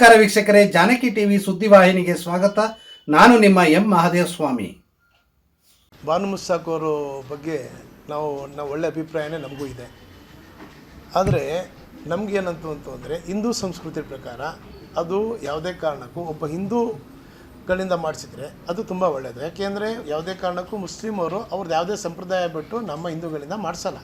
ನಮಸ್ಕಾರ ವೀಕ್ಷಕರೇ, ಜಾನಕಿ ಟಿವಿ ಸುದ್ದಿವಾಹಿನಿಗೆ ಸ್ವಾಗತ. ನಾನು ನಿಮ್ಮ ಎಂ ಮಹಾದೇವ ಸ್ವಾಮಿ ಭಾನು ಮುಸ್ಸಾಕ್ ಅವರು ಬಗ್ಗೆ ನಾವು ನಾವು ಒಳ್ಳೆ ಅಭಿಪ್ರಾಯನೇ ನಮಗೂ ಇದೆ. ಆದರೆ, ನಮಗೇನಂತು ಅಂತಂದರೆ ಹಿಂದೂ ಸಂಸ್ಕೃತಿ ಪ್ರಕಾರ ಅದು ಯಾವುದೇ ಕಾರಣಕ್ಕೂ ಒಬ್ಬ ಹಿಂದೂಗಳಿಂದ ಮಾಡಿಸಿದ್ರೆ ಅದು ತುಂಬ ಒಳ್ಳೆಯದು ಯಾಕೆಂದರೆ, ಯಾವುದೇ ಕಾರಣಕ್ಕೂ ಮುಸ್ಲಿಮರು ಅವ್ರದ್ದು ಯಾವುದೇ ಸಂಪ್ರದಾಯ ಬಿಟ್ಟು ನಮ್ಮ ಹಿಂದೂಗಳಿಂದ ಮಾಡಿಸಲ್ಲ.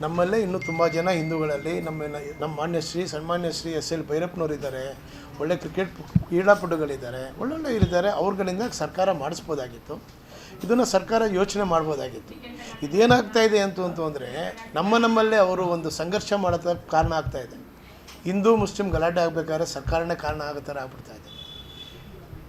ನಮ್ಮಲ್ಲೇ ಇನ್ನೂ ತುಂಬ ಜನ ಹಿಂದೂಗಳಲ್ಲಿ, ನಮ್ಮ ನಮ್ಮ ಮಾನ್ಯ ಶ್ರೀ, ಸನ್ಮಾನ್ಯ ಶ್ರೀ ಎಸ್ ಎಲ್ ಭೈರಪ್ಪನವ್ರು ಇದ್ದಾರೆ, ಒಳ್ಳೆ ಕ್ರಿಕೆಟ್ ಕ್ರೀಡಾಪಟುಗಳಿದ್ದಾರೆ, ಒಳ್ಳೊಳ್ಳೆ ಇದ್ದಾರೆ ಅವ್ರುಗಳಿಂದ ಸರ್ಕಾರ ಮಾಡಿಸ್ಬೋದಾಗಿತ್ತು. ಇದನ್ನು ಸರ್ಕಾರ ಯೋಚನೆ ಮಾಡ್ಬೋದಾಗಿತ್ತು. ಇದೇನಾಗ್ತಾ ಇದೆ ಅಂತ ಅಂತಂದರೆ ನಮ್ಮ ನಮ್ಮಲ್ಲೇ ಅವರು ಒಂದು ಸಂಘರ್ಷ ಮಾಡೋದ ಕಾರಣ ಆಗ್ತಾ ಇದೆ. ಹಿಂದೂ, ಮುಸ್ಲಿಂ ಗಲಾಟೆ ಆಗಬೇಕಾದ್ರೆ ಸರ್ಕಾರನೇ ಕಾರಣ ಆಗೋ ಥರ ಆಗ್ಬಿಡ್ತಾ ಇದೆ.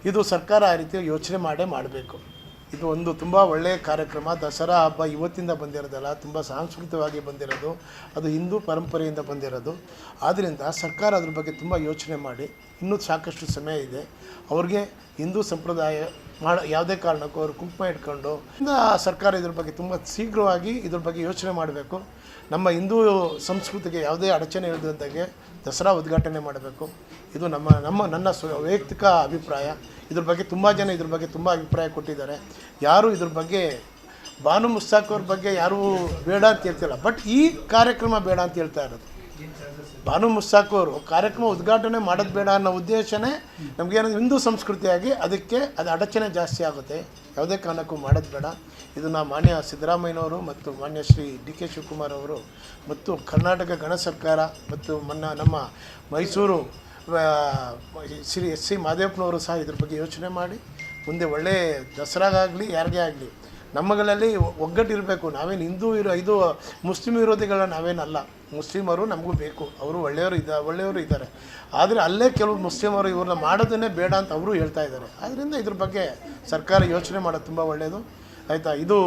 ಇದು ಸರ್ಕಾರ ಆ ರೀತಿ ಯೋಚನೆ ಮಾಡೇ ಮಾಡಬೇಕು. ಇದು ಒಂದು ತುಂಬ ಒಳ್ಳೆಯ ಕಾರ್ಯಕ್ರಮ. ದಸರಾ ಹಬ್ಬ ಇವತ್ತಿಂದ ಬಂದಿರೋದಲ್ಲ, ತುಂಬ ಸಾಂಸ್ಕೃತಿಕವಾಗಿ ಬಂದಿರೋದು, ಅದು ಹಿಂದೂ ಪರಂಪರೆಯಿಂದ ಬಂದಿರೋದು. ಆದ್ದರಿಂದ ಸರ್ಕಾರ ಅದ್ರ ಬಗ್ಗೆ ತುಂಬ ಯೋಚನೆ ಮಾಡಿ. ಇನ್ನೂ ಸಾಕಷ್ಟು ಸಮಯ ಇದೆ. ಅವ್ರಿಗೆ ಹಿಂದೂ ಸಂಪ್ರದಾಯ ಮಾಡ ಯಾವುದೇ ಕಾರಣಕ್ಕೂ ಅವರು ಕುಂಕುಮ ಇಟ್ಕೊಂಡು ಸರ್ಕಾರ ಇದ್ರ ಬಗ್ಗೆ ತುಂಬ ಶೀಘ್ರವಾಗಿ ಇದ್ರ ಬಗ್ಗೆ ಯೋಚನೆ ಮಾಡಬೇಕು. ನಮ್ಮ ಹಿಂದೂ ಸಂಸ್ಕೃತಿಗೆ ಯಾವುದೇ ಅಡಚಣೆ ಇಲ್ಲದಂತೆ ದಸರಾ ಉದ್ಘಾಟನೆ ಮಾಡಬೇಕು. ಇದು ನಮ್ಮ ನಮ್ಮ, ನನ್ನ ಸ್ವ, ವೈಯಕ್ತಿಕ ಅಭಿಪ್ರಾಯ. ಇದ್ರ ಬಗ್ಗೆ ತುಂಬ ಜನ ಇದ್ರ ಬಗ್ಗೆ ತುಂಬ ಅಭಿಪ್ರಾಯ ಕೊಟ್ಟಿದ್ದಾರೆ. ಯಾರು ಇದ್ರ ಬಗ್ಗೆ ಭಾನು ಮುಸ್ತಾಕ್ ಅವ್ರ ಬಗ್ಗೆ ಯಾರೂ ಬೇಡ ಅಂತ ಹೇಳ್ತಿಲ್ಲ. ಬಟ್ ಈ ಕಾರ್ಯಕ್ರಮ ಬೇಡ ಅಂತ ಹೇಳ್ತಾ ಇರೋದು. ಭಾನು ಅವರು ಕಾರ್ಯಕ್ರಮ ಉದ್ಘಾಟನೆ ಮಾಡೋದು ಬೇಡ ಅನ್ನೋ ಉದ್ದೇಶನೇ ನಮಗೇನು ಹಿಂದೂ ಸಂಸ್ಕೃತಿಯಾಗಿ ಅದಕ್ಕೆ ಅದು ಅಡಚಣೆ ಜಾಸ್ತಿ ಆಗುತ್ತೆ. ಯಾವುದೇ ಕಾರಣಕ್ಕೂ ಮಾಡೋದು ಬೇಡ. ಇದನ್ನು ಮಾನ್ಯ ಸಿದ್ದರಾಮಯ್ಯನವರು ಮತ್ತು ಮಾನ್ಯ ಶ್ರೀ ಡಿ ಕೆ ಶಿವಕುಮಾರ್ ಅವರು ಮತ್ತು ಕರ್ನಾಟಕ ಗಣ ಸರ್ಕಾರ ಮತ್ತು ಮೊನ್ನ ನಮ್ಮ ಮೈಸೂರು ಶ್ರೀ ಎಸ್ ಸಿ ಮಾದೇವಪ್ಪನವರು ಸಹ ಇದ್ರ ಬಗ್ಗೆ ಯೋಚನೆ ಮಾಡಿ. ಮುಂದೆ ಒಳ್ಳೆ ದಸರಾಗಾಗಲಿ, ಯಾರಿಗೇ ಆಗಲಿ, ನಮ್ಮಗಳಲ್ಲಿ ಒಗ್ಗಟ್ಟಿರಬೇಕು. ನಾವೇನು ಹಿಂದೂ ಇರೋ ಇದು ಮುಸ್ಲಿಂ ವಿರೋಧಿಗಳ ನಾವೇನಲ್ಲ. ಮುಸ್ಲಿಮರು ನಮಗೂ ಬೇಕು. ಅವರು ಒಳ್ಳೆಯವರು ಇದ್ದ ಒಳ್ಳೆಯವರು ಇದ್ದಾರೆ. ಆದರೆ ಅಲ್ಲೇ ಕೆಲವು ಮುಸ್ಲಿಮರು ಇವ್ರನ್ನ ಮಾಡೋದನ್ನೇ ಬೇಡ ಅಂತ ಅವರು ಹೇಳ್ತಾ ಇದ್ದಾರೆ. ಆದ್ದರಿಂದ ಇದ್ರ ಬಗ್ಗೆ ಸರ್ಕಾರ ಯೋಚನೆ ಮಾಡೋದು ತುಂಬ ಒಳ್ಳೆಯದು ಆಯಿತಾ? ಇದು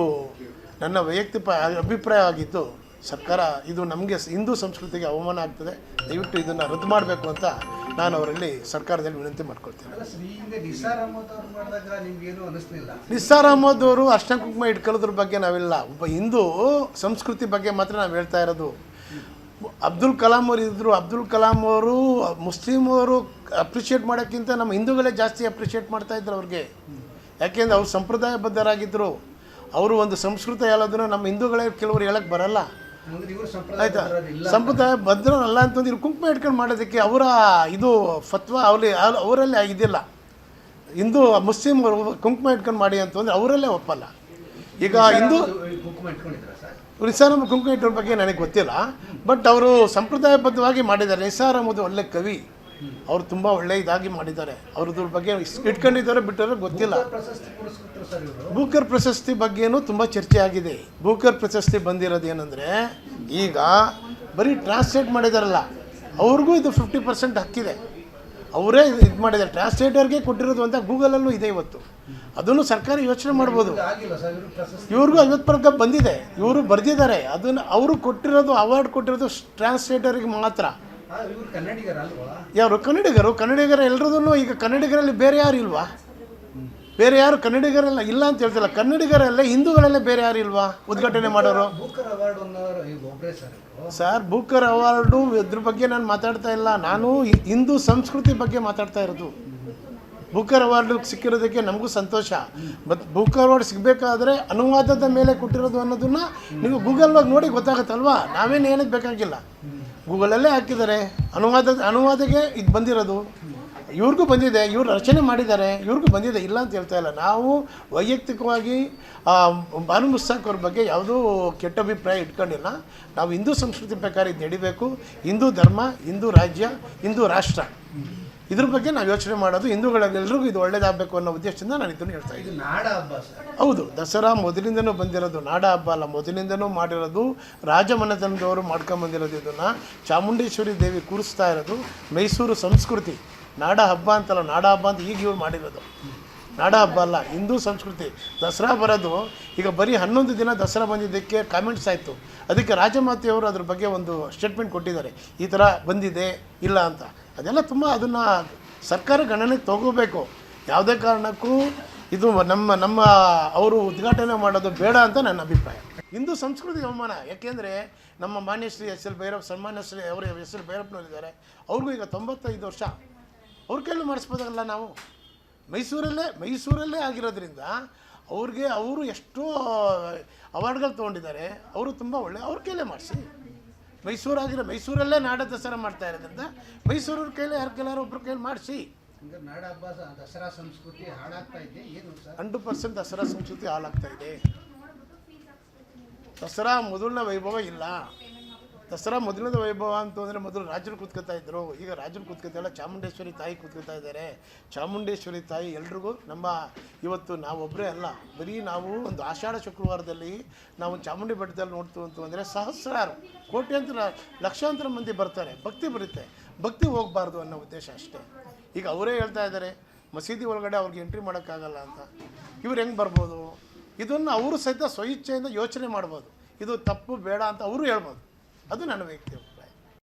ನನ್ನ ವೈಯಕ್ತಿಕ ಅಭಿಪ್ರಾಯ ಆಗಿದ್ದು ಸರ್ಕಾರ ಇದು ನಮಗೆ ಹಿಂದೂ ಸಂಸ್ಕೃತಿಗೆ ಅವಮಾನ ಆಗ್ತದೆ. ದಯವಿಟ್ಟು ಇದನ್ನು ರದ್ದು ಮಾಡಬೇಕು ಅಂತ ನಾನು ಅವರಲ್ಲಿ ಸರ್ಕಾರದಲ್ಲಿ ವಿನಂತಿ ಮಾಡ್ಕೊಳ್ತೀನಿ. ನಿಸಾರ್ ಅಹಮದ್ ಅವ್ರು ಅರ್ಶನ ಕುಂಕುಮ ಇಟ್ಕೊಳ್ಳೋದ್ರ ಬಗ್ಗೆ ನಾವಿಲ್ಲ. ಒಬ್ಬ ಹಿಂದೂ ಸಂಸ್ಕೃತಿ ಬಗ್ಗೆ ಮಾತ್ರ ನಾವು ಹೇಳ್ತಾ ಇರೋದು. ಅಬ್ದುಲ್ ಕಲಾಂ ಅವರು ಇದ್ದರು ಅಬ್ದುಲ್ ಕಲಾಂ ಅವರು ಮುಸ್ಲಿಂ ಅವರು ಅಪ್ರಿಷಿಯೇಟ್ ಮಾಡೋಕ್ಕಿಂತ ನಮ್ಮ ಹಿಂದೂಗಳೇ ಜಾಸ್ತಿ ಅಪ್ರಿಷಿಯೇಟ್ ಮಾಡ್ತಾ ಇದ್ರು ಅವ್ರಿಗೆ. ಯಾಕೆಂದ್ರೆ ಅವ್ರು ಸಂಪ್ರದಾಯಬದ್ಧರಾಗಿದ್ದರು ಅವರು ಒಂದು ಸಂಸ್ಕೃತ ಹೇಳೋದನ್ನು ನಮ್ಮ ಹಿಂದೂಗಳೇ ಕೆಲವರು ಹೇಳಕ್ಕೆ ಬರಲ್ಲ. ಆಯಿತಾ? ಸಂಪ್ರದಾಯ ಬದ್ಧರಲ್ಲ ಅಂತಂದ್ರೆ ಇವ್ರು ಕುಂಕುಮ ಇಟ್ಕೊಂಡು ಮಾಡೋದಕ್ಕೆ ಅವರ ಇದು ಫತ್ವ ಅವಲಿ ಅವರಲ್ಲಿ ಇದಿಲ್ಲ ಹಿಂದೂ ಮುಸ್ಲಿಂ ಕುಂಕುಮ ಇಟ್ಕೊಂಡು ಮಾಡಿ ಅಂತಂದ್ರೆ ಅವರಲ್ಲೇ ಒಪ್ಪಲ್ಲ. ಈಗ ಹಿಂದೂ ಕುಂಕುಮ ಇಟ್ಕೊಂಡಿದ್ದಾರೆ ಕುಂಕುಮ ಇಟ್ಕೊಂಡ ಬಗ್ಗೆ ನನಗೆ ಗೊತ್ತಿಲ್ಲ. ಬಟ್ ಅವರು ಸಂಪ್ರದಾಯಬದ್ಧವಾಗಿ ಮಾಡಿದ್ದಾರೆ. ನಿಸಾರ್ ಅಹಮದ್ ಒಳ್ಳೆ ಕವಿ. ಅವರು ತುಂಬ ಒಳ್ಳೆ ಇದಾಗಿ ಮಾಡಿದ್ದಾರೆ. ಅವ್ರದ್ರ ಬಗ್ಗೆ ಇಟ್ಕೊಂಡಿದ್ದಾರೆ ಬಿಟ್ಟರೆ ಗೊತ್ತಿಲ್ಲ. ಬೂಕರ್ ಪ್ರಶಸ್ತಿ ಬಗ್ಗೆನೂ ತುಂಬ ಚರ್ಚೆ ಆಗಿದೆ ಬೂಕರ್ ಪ್ರಶಸ್ತಿ ಬಂದಿರೋದು ಏನಂದರೆ ಈಗ ಬರೀ ಟ್ರಾನ್ಸ್ಲೇಟ್ ಮಾಡಿದಾರಲ್ಲ ಅವ್ರಿಗೂ ಇದು ಫಿಫ್ಟಿ ಪರ್ಸೆಂಟ್ ಹಕ್ಕಿದೆ. ಅವರೇ ಇದು ಮಾಡಿದ್ದಾರೆ. ಟ್ರಾನ್ಸ್ಲೇಟರ್ಗೆ ಕೊಟ್ಟಿರೋದು ಅಂತ ಗೂಗಲಲ್ಲೂ ಇದೆ ಇವತ್ತು. ಅದನ್ನು ಸರ್ಕಾರ ಯೋಚನೆ ಮಾಡ್ಬೋದು. ಇವ್ರಿಗೂ ಐವತ್ತು ಪರ್ಕ ಬಂದಿದೆ. ಇವರು ಬರೆದಿದ್ದಾರೆ. ಅದನ್ನು ಅವರು ಕೊಟ್ಟಿರೋದು ಅವಾರ್ಡ್ ಕೊಟ್ಟಿರೋದು ಟ್ರಾನ್ಸ್ಲೇಟರಿಗೆ ಮಾತ್ರ. ಯಾರು? ಕನ್ನಡಿಗರು. ಕನ್ನಡಿಗರು ಎಲ್ಲರದೂ ಈಗ ಕನ್ನಡಿಗರಲ್ಲಿ ಬೇರೆ ಯಾರು ಇಲ್ವಾ? ಬೇರೆ ಯಾರು ಕನ್ನಡಿಗರೆಲ್ಲ ಇಲ್ಲ ಅಂತ ಹೇಳ್ತಿಲ್ಲ. ಕನ್ನಡಿಗರಲ್ಲೇ ಹಿಂದೂಗಳಲ್ಲೇ ಬೇರೆ ಯಾರು ಇಲ್ವಾ? ಉದ್ಘಾಟನೆ ಮಾಡೋರು? ಸರ್ ಬುಕ್ಕರ್ ಬೂಕರ್ ಅವಾರ್ಡು ಇದ್ರ ಬಗ್ಗೆ ನಾನು ಮಾತಾಡ್ತಾ ಇಲ್ಲ. ನಾನು ಹಿಂದೂ ಸಂಸ್ಕೃತಿ ಬಗ್ಗೆ ಮಾತಾಡ್ತಾ ಇರೋದು. ಬೂಕರ್ ಅವಾರ್ಡು ಸಿಕ್ಕಿರೋದಕ್ಕೆ ನಮಗೂ ಸಂತೋಷ. ಬಟ್ ಬೂಕರ್ ಅವಾರ್ಡ್ ಸಿಗಬೇಕಾದ್ರೆ ಅನುವಾದದ ಮೇಲೆ ಕೊಟ್ಟಿರೋದು ಅನ್ನೋದನ್ನ ನೀವು ಗೂಗಲ್ ಹೋಗಿ ನೋಡಿ ಗೊತ್ತಾಗುತ್ತಲ್ವಾ? ನಾವೇನು ಏನಕ್ಕೆ ಬೇಕಾಗಿಲ್ಲ. ಗೂಗಲಲ್ಲೇ ಹಾಕಿದ್ದಾರೆ. ಅನುವಾದದ ಅನುವಾದಕ್ಕೆ ಇದು ಬಂದಿರೋದು. ಇವ್ರಿಗೂ ಬಂದಿದೆ ಇವ್ರು ರಚನೆ ಮಾಡಿದ್ದಾರೆ ಇವ್ರಿಗೂ ಬಂದಿದೆ ಇಲ್ಲ ಅಂತ ಹೇಳ್ತಾ ಇಲ್ಲ. ನಾವು ವೈಯಕ್ತಿಕವಾಗಿ ಬಾನು ಮುಸ್ತಾಕ್ ಅವ್ರ ಬಗ್ಗೆ ಯಾವುದೂ ಕೆಟ್ಟ ಅಭಿಪ್ರಾಯ ಇಟ್ಕೊಂಡಿಲ್ಲ. ನಾವು ಹಿಂದೂ ಸಂಸ್ಕೃತಿ ಪ್ರಕಾರ ಇದು ನಡಿಬೇಕು. ಹಿಂದೂ ಧರ್ಮ ಹಿಂದೂ ರಾಜ್ಯ ಹಿಂದೂ ರಾಷ್ಟ್ರ. ಇದ್ರ ಬಗ್ಗೆ ನಾವು ಯೋಚನೆ ಮಾಡೋದು ಹಿಂದೂಗಳೆಲ್ಲರಿಗೂ ಇದು ಒಳ್ಳೇದಾಗಬೇಕು ಅನ್ನೋ ಉದ್ದೇಶದಿಂದ ನಾನು ಇದನ್ನು ಹೇಳ್ತಾ ಇದ್ದೀನಿ. ನಾಡ ಹಬ್ಬ ಹೌದು ದಸರಾ ಮೊದಲಿಂದನೂ ಬಂದಿರೋದು ನಾಡ ಹಬ್ಬ ಅಲ್ಲ ಮೊದಲಿಂದನೂ ಮಾಡಿರೋದು ರಾಜಮನೆತನದವರು ಮಾಡ್ಕೊಂಬಂದಿರೋದು ಇದನ್ನು. ಚಾಮುಂಡೇಶ್ವರಿ ದೇವಿ ಕೂರಿಸ್ತಾ ಇರೋದು ಮೈಸೂರು ಸಂಸ್ಕೃತಿ. ನಾಡ ಹಬ್ಬ ಅಂತಲ್ಲ ನಾಡ ಹಬ್ಬ ಅಂತ ಈಗ ಇವ್ರು ಮಾಡಿರೋದು. ನಾಡ ಹಬ್ಬ ಅಲ್ಲ, ಹಿಂದೂ ಸಂಸ್ಕೃತಿ. ದಸರಾ ಬರೋದು, ಈಗ ಬರೀ ಹನ್ನೊಂದು ದಿನ ದಸರಾ ಬಂದಿದ್ದಕ್ಕೆ ಕಾಮೆಂಟ್ಸ್ ಆಯಿತು. ಅದಕ್ಕೆ ರಾಜಮಾತೆಯವರು ಅದ್ರ ಬಗ್ಗೆ ಒಂದು ಸ್ಟೇಟ್ಮೆಂಟ್ ಕೊಟ್ಟಿದ್ದಾರೆ. ಈ ಥರ ಬಂದಿದೆ, ಇಲ್ಲ ಅಂತ. ಅದೆಲ್ಲ ತುಂಬ ಅದನ್ನು ಸರ್ಕಾರ ಗಣನೆಗೆ ತಗೋಬೇಕು. ಯಾವುದೇ ಕಾರಣಕ್ಕೂ ಇದು ನಮ್ಮ ನಮ್ಮ ಅವರು ಉದ್ಘಾಟನೆ ಮಾಡೋದು ಬೇಡ ಅಂತ ನನ್ನ ಅಭಿಪ್ರಾಯ. ಹಿಂದೂ ಸಂಸ್ಕೃತಿ ಅವಮಾನ. ಯಾಕೆಂದರೆ ನಮ್ಮ ಮಾನ್ಯ ಶ್ರೀ ಎಸ್ ಎಲ್ ಭೈರವ್, ಸನ್ಮಾನ್ಯ ಶ್ರೀ ಅವರು ಎಸ್ ಎಲ್ ಭೈರಪ್ಪನವರಿದ್ದಾರೆ. ಅವ್ರಿಗೂ ಈಗ ತೊಂಬತ್ತೈದು ವರ್ಷ. ಅವ್ರ ಕೈಲೂ ಮಾಡಿಸ್ಬೋದಲ್ಲ ನಾವು? ಮೈಸೂರಲ್ಲೇ ಮೈಸೂರಲ್ಲೇ ಆಗಿರೋದ್ರಿಂದ ಅವ್ರಿಗೆ ಅವರು ಎಷ್ಟೋ ಅವಾರ್ಡ್ಗಳು ತೊಗೊಂಡಿದ್ದಾರೆ. ಅವರು ತುಂಬ ಒಳ್ಳೆ ಅವ್ರ ಕೈಲೇ ಮಾಡಿಸಿ. ಮೈಸೂರಾಗಿರೋ ಮೈಸೂರಲ್ಲೇ ನಾಡ ದಸರಾ ಮಾಡ್ತಾ ಇರೋದ್ರಿಂದ ಮೈಸೂರವ್ರ ಕೈಲೇ ಯಾರ ಕೈಲಾರು ಒಬ್ರ ಕೈಲಿ ಮಾಡಿಸಿ. ದಸರಾ ಸಂಸ್ಕೃತಿ ಹಾಳಾಗ್ತಾ ಇದೆ? ಹಂಡ್ರೆಡ್ ಪರ್ಸೆಂಟ್ ದಸರಾ ಸಂಸ್ಕೃತಿ ಹಾಳಾಗ್ತಾ ಇದೆ. ದಸರಾ ಮೊದಲನೇ ವೈಭವ ಇಲ್ಲ. ದಸರಾ ಮೊದಲನೇ ವೈಭವ ಅಂತಂದರೆ ಮೊದಲು ರಾಜರು ಕೂತ್ಕೊತಾ ಇದ್ದರು ಈಗ ರಾಜರು ಕೂತ್ಕೊತಾ ಇಲ್ಲ. ಚಾಮುಂಡೇಶ್ವರಿ ತಾಯಿ ಕೂತ್ಕೊತಾ ಇದ್ದಾರೆ. ಚಾಮುಂಡೇಶ್ವರಿ ತಾಯಿ ಎಲ್ರಿಗೂ ನಮ್ಮ ಇವತ್ತು ನಾವೊಬ್ಬರೇ ಅಲ್ಲ. ಬರೀ ನಾವು ಒಂದು ಆಷಾಢ ಶುಕ್ರವಾರದಲ್ಲಿ ನಾವು ಚಾಮುಂಡಿ ಬೆಟ್ಟದಲ್ಲಿ ನೋಡ್ತು ಅಂತಂದರೆ ಸಹಸ್ರಾರು, ಕೋಟ್ಯಾಂತರ, ಲಕ್ಷಾಂತರ ಮಂದಿ ಬರ್ತಾರೆ. ಭಕ್ತಿ ಬರುತ್ತೆ. ಭಕ್ತಿ ಹೋಗಬಾರ್ದು ಅನ್ನೋ ಉದ್ದೇಶ ಅಷ್ಟೇ. ಈಗ ಅವರೇ ಹೇಳ್ತಾ ಇದ್ದಾರೆ, ಮಸೀದಿ ಒಳಗಡೆ ಅವ್ರಿಗೆ ಎಂಟ್ರಿ ಮಾಡೋಕ್ಕಾಗಲ್ಲ ಅಂತ. ಇವ್ರು ಹೆಂಗೆ ಬರ್ಬೋದು? ಇದನ್ನು ಅವರು ಸಹಿತ ಸ್ವಇಚ್ಛೆಯಿಂದ ಯೋಚನೆ ಮಾಡ್ಬೋದು. ಇದು ತಪ್ಪು, ಬೇಡ ಅಂತ ಅವರು ಹೇಳ್ಬೋದು. ಅದು ನನ್ನ ವ್ಯಕ್ತಿ